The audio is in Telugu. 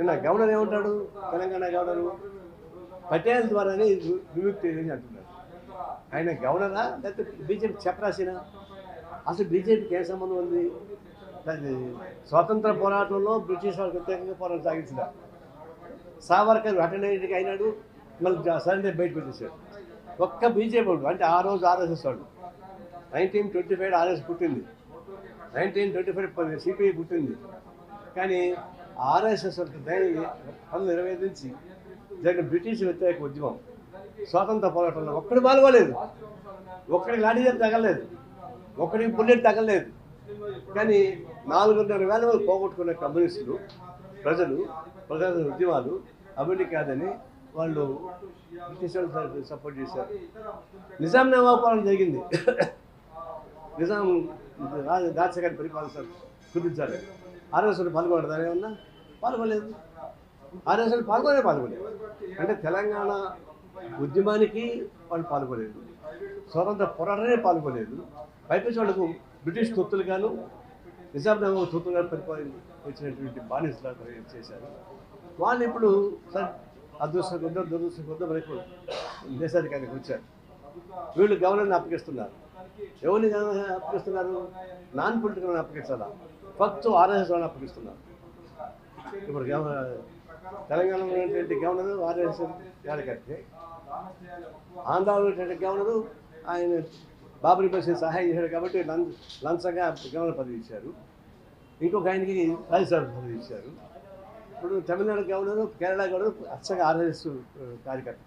నిన్న గవర్నర్ ఏమంటాడు? తెలంగాణ గవర్నరు? పటేల్ ద్వారానే విముక్తి అని అంటున్నాడు ఆయన గవర్నరా? లేకపోతే బీజేపీ చెప్పరాసిన అసలు బీజేపీకి ఏ సంబంధం ఉంది? అది స్వాతంత్ర పోరాటంలో బ్రిటిష్ వాళ్ళకి ప్రత్యేకంగా పోరాటం సాగించిన సావర్కర్ అటెండెంట్కి అయినాడు మళ్ళీ సరైన బయటకు వచ్చేసాడు. ఒక్క బీజేపీ వాడు అంటే ఆ రోజు ఆర్ఎస్ఎస్ వాడు. నైన్టీన్ ట్వంటీ ఫైవ్ ఆర్ఎస్ పుట్టింది. నైన్టీన్ ట్వంటీ ఫైవ్ సిపిఐ పుట్టింది. కానీ ఆర్ఎస్ఎస్ పనులు నిర్వేదించి జరిగిన బ్రిటిష్ వ్యతిరేక ఉద్యమం స్వాతంత్ర పోరాటంలో ఒక్కడు పాల్గొలేదు ఒక్కడికి లాఠీ తగలేదు ఒక్కడికి బుల్లెట్ తగలేదు కానీ నాలుగున్నర వేల మంది పోగొట్టుకున్న కమ్యూనిస్టులు ప్రజలు ప్రజల ఉద్యమాలు అభివృద్ధి కాదని వాళ్ళు బ్రిటిష్ వాళ్ళు సపోర్ట్ చేశారు. నిజాం నవాపాలన జరిగింది. నిజాం రాజ- రాజశేఖర్ పరిపాలన కుదించాలి ఆర్ఎస్ఎల్ పాల్గొడతారు ఏమన్నా? పాల్గొలేదు ఆర్ఎస్ఎల్ పాల్గొనే పాల్గొలేదు అంటే తెలంగాణ ఉద్యమానికి వాళ్ళు పాల్గొలేదు స్వతంత్ర పోరాటమే పాల్గొలేదు పైపించి వాళ్ళకు బ్రిటిష్ తొత్తులుగాను నిజాం నవాబ్ తొత్తులుగా పరిపాలించినటువంటి బానిసలాగా చేశారు. వాళ్ళు ఇప్పుడు సార్ అదృష్టం కొద్దో దురదృష్టం కొద్దో మనకు దేశాధికారికి వచ్చారు. వీళ్ళు గవర్నర్ని అప్పగిస్తున్నారు. ఎవరిని అప్పగిస్తున్నారు? నాన్ పొలిటికల్ని అప్పగించాలా? ఫస్ట్ ఆర్ఎస్ఎస్ వాళ్ళని అప్పగిస్తున్నారు ఇప్పుడు తెలంగాణలో ఉన్నటువంటి గవర్నరు ఆర్ఎస్ఎస్ కార్యకర్తే ఆంధ్రాలో ఉన్నటువంటి గవర్నరు ఆయన బాబరి బస్సు సహాయం చేశాడు కాబట్టి లం లంచంగా గవర్నర్ పదవి ఇచ్చారు. ఇంకొక ఆయనకి రాజ్యసభ పదవి ఇచ్చారు. ఇప్పుడు తమిళనాడు గవర్నరు కేరళ గవర్నరు అచ్చగా ఆర్ఎస్ఎస్ కార్యకర్త